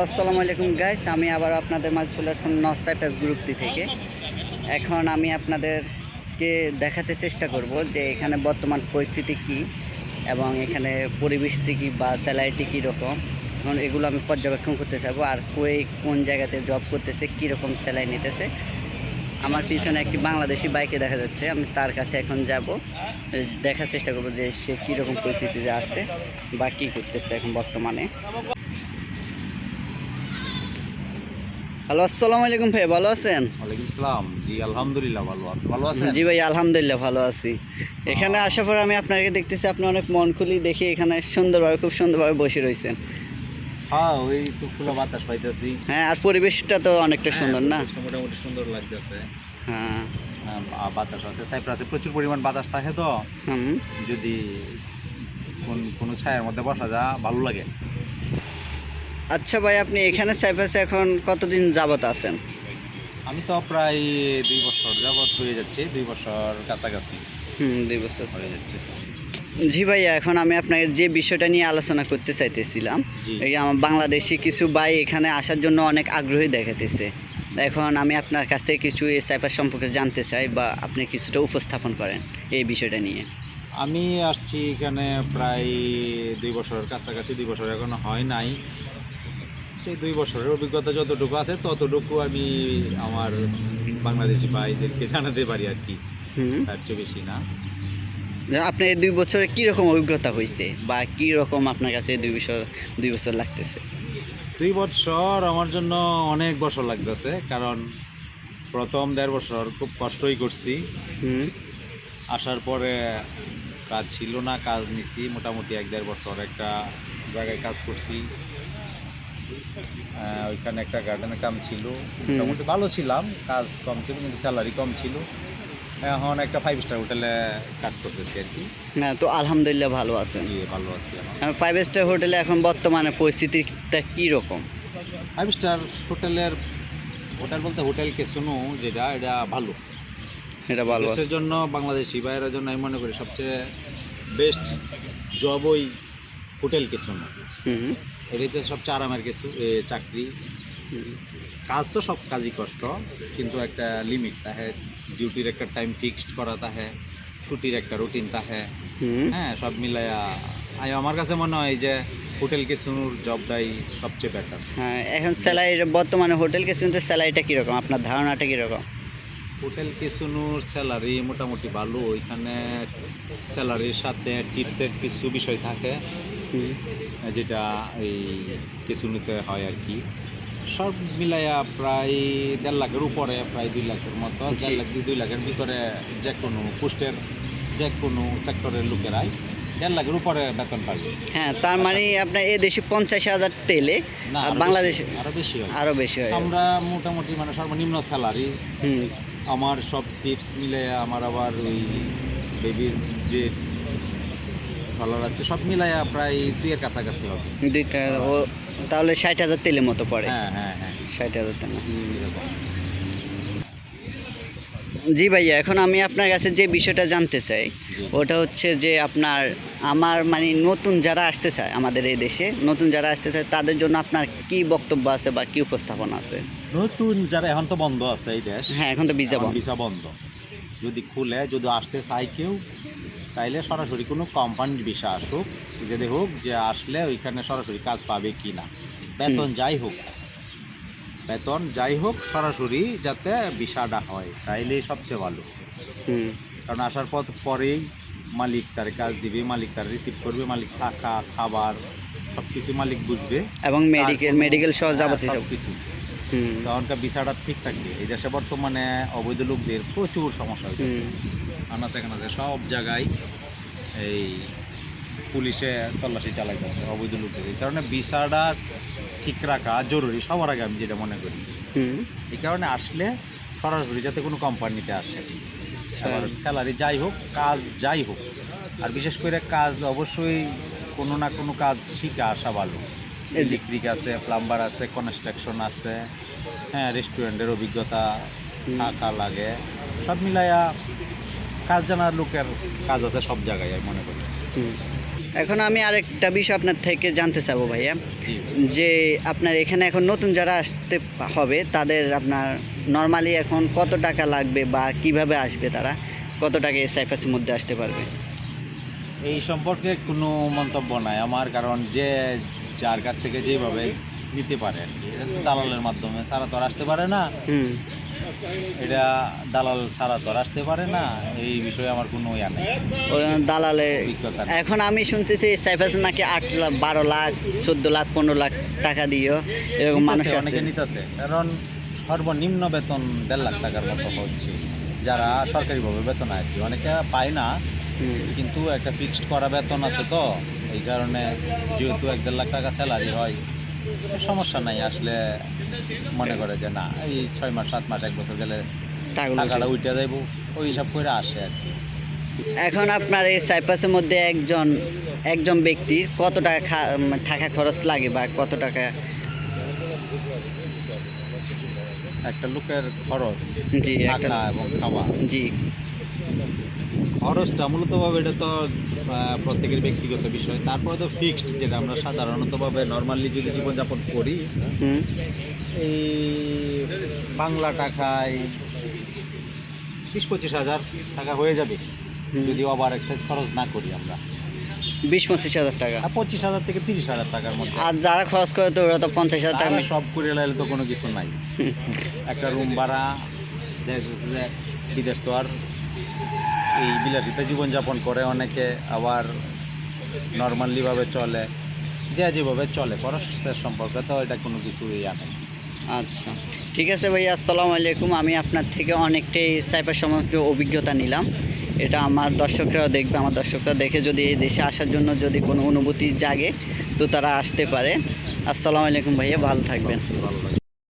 Hello, আসসালামু আলাইকুম guys আমি আবার আপনাদের মাঝে চলে আসলাম সাইপ্রাস গ্রুপটি থেকে। এখন আমি আপনাদেরকে দেখাতে চেষ্টা করব যে এখানে বর্তমান পরিস্থিতি কি এবং এখানে পরিবেশটি কী বা স্যালারিটি কীরকম এখন এগুলো আমি পর্যবেক্ষণ করতে চাইব, আর কই কোন জায়গাতে জব করতেছে কীরকম স্যালারি নিতেছে। আমার পিছনে একটি বাংলাদেশি বাইকে দেখা যাচ্ছে, আমি তার কাছে এখন যাব। দেখার চেষ্টা করব যে সে কীরকম পরিস্থিতিতে আছে বা কী করতেছে এখন বর্তমানে। হ্যালো আসসালামু আলাইকুম ভাই ভালো আছেন? ওয়ালাইকুম সালাম। জি আলহামদুলিল্লাহ ভালো আছি। ভালো আছেন? জি ভাই আলহামদুলিল্লাহ ভালো আছি। এখানে আসার পর আমি আপনাকে দেখতেছি আপনি অনেক মন খুলি দেখি এখানে সুন্দরভাবে খুব সুন্দরভাবে বসে রয়েছেন। হ্যাঁ ওই একটু খোলা বাতাস পাইতেছি। হ্যাঁ আর পরিবেশটা তো অনেকটা সুন্দর না? মোটামুটি সুন্দর লাগতেছে। হ্যাঁ। বাতাস আছে সাইপ্রাসে প্রচুর পরিমাণ বাতাস থাকে তো। হুম। যদি কোন কোনো ছায়ার মধ্যে বসা যা ভালো লাগে। আচ্ছা ভাই আপনি এখানে সাইপ্রাসে এখন কতদিন যাবত আছেন? আমি তো প্রায় দুই বছর যাবৎ হয়ে যাচ্ছে দুই বছর কাছাকাছি হুম দুই বছর হয়ে যাচ্ছে। জি ভাইয়া এখন আমি আপনাকে যে বিষয়টা নিয়ে আলোচনা করতে চাইতেছিলাম এই আমার বাংলাদেশি কিছু ভাই এখানে আসার জন্য অনেক আগ্রহী দেখাতেছে এখন আমি আপনার কাছ থেকে কিছু এই সাইপার সম্পর্কে জানতে চাই বা আপনি কিছুটা উপস্থাপন করেন এই বিষয়টা নিয়ে। আমি আসছি এখানে প্রায় দুই বছরের কাছাকাছি দুই বছর এখনও হয় নাই। সেই দুই বছরের অভিজ্ঞতা যতটুকু আছে ততটুকু আমি আমার বাংলাদেশি ভাইদেরকে জানাতে পারি আর কি। তার চেয়ে বেশি না। আপনার এই দুই বছরে কীরকম অভিজ্ঞতা হয়েছে বা কীরকম আপনার কাছে দুই বছর দুই বছর লাগতেছে? দুই বছর আমার জন্য অনেক বছর লাগতেছে কারণ প্রথম দেড় বছর খুব কষ্টই করছি। হুম। আসার পরে কাজ ছিল না কাজ নিছি মোটামুটি এক দেড় বছর একটা জায়গায় কাজ করছি। ওইখানে একটা গার্ডেনে কাম ছিল। মোটামুটি ভালো ছিলাম কাজ কম ছিল কিন্তু স্যালারি কম ছিল। এখন একটা ফাইভ স্টার হোটেলে কাজ করতেছি আর কি। হ্যাঁ তো আলহামদুলিল্লাহ ভালো আছেন। জি ভালো আছি ফাইভ স্টার হোটেলে এখন বর্তমানে পরিস্থিতিটা কীরকম ফাইভ স্টার হোটেলের হোটেল বলতে হোটেল কেসুনো যেটা এটা ভালো। এটা ভালো। আছে দেশের জন্য বাংলাদেশি বাইরের জন্য আমি মনে করি সবচেয়ে বেস্ট জব ওই হোটেল কেসুনো হুম এটা হচ্ছে সবচেয়ে আরামের কিছু চাকরি। কাজ তো সব কাজই কষ্ট কিন্তু একটা লিমিট তাহে ডিউটির একটা টাইম ফিক্সড করা তাহে ছুটির একটা রুটিন তাহে। হ্যাঁ সব মিলাইয়া আমি আমার কাছে মনে হয় যে হোটেল কেসুনোর জবটাই সবচেয়ে বেটার হ্যাঁ এখন স্যালারি বর্তমানে হোটেল কেসিনোতে স্যালারিটা কীরকম? আপনার ধারণাটা কীরকম? হোটেল কেসুনোর স্যালারি মোটামুটি ভালো ওইখানে স্যালারির সাথে টিপসের কিছু বিষয় থাকে। হুম যেটা এই কেসুনিতে হয় আর কি সব মিলাইয়া প্রায় দেড় লাখের উপরে প্রায় দুই লাখের মতো দেড় লাখ দুই লাখের ভিতরে যে কোনো পোস্টের যে কোনো সেক্টরের লোকেরাই দেড় লাখের উপরে বেতন পাবে হ্যাঁ তার মানে আপনার এ দেশে পঞ্চাশ হাজার তেলে না বাংলাদেশে আরও বেশি হয়। আরও বেশি হয়। আমরা মোটামুটি মানে সর্বনিম্ন স্যালারি আমার সব টিপস মিলে আমার আবার ওই বেবির যে ডলার আছে সব মিলাইয়া প্রায় দুইয়ের কাছাকাছি হবে। দুইটা ও তাহলে ষাট হাজার তেলের মতো পড়ে। হ্যাঁ হ্যাঁ হ্যাঁ। ষাট হাজার তেল। জি ভাইয়া এখন আমি আপনার কাছে যে বিষয়টা জানতে চাই ওটা হচ্ছে যে আপনার আমার মানে নতুন যারা আসতে চায় আমাদের এই দেশে নতুন যারা আসতে চায় তাদের জন্য আপনার কি বক্তব্য আছে বা কি উপস্থাপন আছে? নতুন যারা এখন তো বন্ধ আছে এই দেশ হ্যাঁ এখন তো ভিসা বন্ধ। ভিসা বন্ধ। যদি খুলে যদি আসতে চাই কেউ তাইলে সরাসরি কোনো কোম্পানির ভিসা আসুক যদি হোক যে আসলে ওইখানে সরাসরি কাজ পাবে কি না বেতন যাই হোক। বেতন যাই হোক সরাসরি যাতে ভিসাটা হয় তাইলে সবচেয়ে ভালো। হুম। কারণ আসার পর পরেই মালিক তার কাজ দিবে মালিক তার রিসিভ করবে মালিক থাকা খাবার সব কিছু মালিক বুঝবে। এবং মেডিকেল মেডিকেল সহ যাবতীয় সব কিছু তখনকার ভিসাটা ঠিক থাকবে। এই দেশে বর্তমানে অবৈধ লোকদের প্রচুর সমস্যা হুম। আনাচে কানাচে সব জায়গায় এই পুলিশে তল্লাশি চালাইতেছে অবৈধ লোকদের এই কারণে ভিসাটা ঠিক রাখা জরুরি সবার আগে আমি যেটা মনে করি। এই কারণে আসলে সরাসরি যাতে কোনো কোম্পানিতে আসে। স্যালারি যাই হোক কাজ যাই হোক। আর বিশেষ করে কাজ অবশ্যই কোনো না কোনো কাজ শিখে আসা ভালো। ইলেকট্রিক আছে প্লাম্বার আছে কনস্ট্রাকশন আছে হ্যাঁ রেস্টুরেন্টের অভিজ্ঞতা। থাকা লাগে। সব মিলাইয়া কাজ জানার লোকের কাজ আছে সব জায়গায় আমি মনে করি। এখন আমি আরেকটা বিষয় আপনার থেকে জানতে চাবো ভাইয়া। যে আপনার এখানে এখন নতুন যারা আসতে হবে তাদের আপনার নর্মালি এখন কত টাকা লাগবে বা কীভাবে আসবে তারা? কত টাকা এই মধ্যে আসতে পারবে? এই সম্পর্কে কোনো মন্তব্য নাই আমার কারণ যে যার কাছ থেকে যেভাবে নিতে পারে দালালের মাধ্যমে সারা তো আসতে পারে না। এটা দালাল সারা তো আসতে পারে না এই বিষয়ে আমার কোনো ইয়া নেই। দালালে এখন আমি শুনতেছি সাইপ্রাসে নাকি আট লাখ বারো লাখ চোদ্দ লাখ পনেরো লাখ টাকা দিও এরকম মানুষ অনেকে নিতেছে কারণ সর্বনিম্ন বেতন দেড় লাখ টাকার মতো হচ্ছে যারা সরকারিভাবে বেতন আর কি অনেকে পায় না। কিন্তু একটা ফিক্সড করা বেতন আছে তো এই কারণে যেহেতু এক দেড় লাখ টাকা স্যালারি হয় সমস্যা নাই আসলে মনে করে যে না এই ছয় মাস সাত মাস এক বছর গেলে টাকাটা উঠে। যাইব ওই হিসাব করে আসে আর কি। এখন আপনার এই সাইপাসের মধ্যে একজন একজন ব্যক্তি কত টাকা থাকা খরচ লাগে বা কত টাকা? একটা লোকের খরচ জি এবং খাওয়া। জি। খরচটা মূলতভাবে এটা তো প্রত্যেকের ব্যক্তিগত বিষয়। তারপরে তো ফিক্সড যেটা আমরা সাধারণতভাবে নর্মালি যদি জীবনযাপন করি এই বাংলা টাকায় বিশ পঁচিশ হাজার টাকা হয়ে যাবে যদি ওভার এক্সাইজ খরচ না করি আমরা। বিশ পঁচিশ হাজার টাকা। আর পঁচিশ হাজার থেকে তিরিশ হাজার টাকার মধ্যে। আর যারা খরচ করে তো ওরা তো পঞ্চাশ হাজার টাকা সব করে লাইলে তো কোনো কিছু নাই। একটা রুম ভাড়া বিদেশ তো আর এই বিলাসিতা জীবনযাপন করে অনেকে আবার নর্মালিভাবে চলে যে যেভাবে চলে খরচের সম্পর্কে তো এটা কোনো কিছু ইয়া নেই। আচ্ছা ঠিক আছে ভাইয়া আসসালামু আলাইকুম। আমি আপনার থেকে অনেকটাই সাইপার সম্পর্কে অভিজ্ঞতা নিলাম। এটা আমার দর্শকরাও দেখবে আমার দর্শকরা দেখে যদি এই দেশে আসার জন্য যদি কোনো অনুভূতি জাগে তো তারা আসতে পারে। আসসালামু আলাইকুম ভাইয়া ভালো থাকবেন।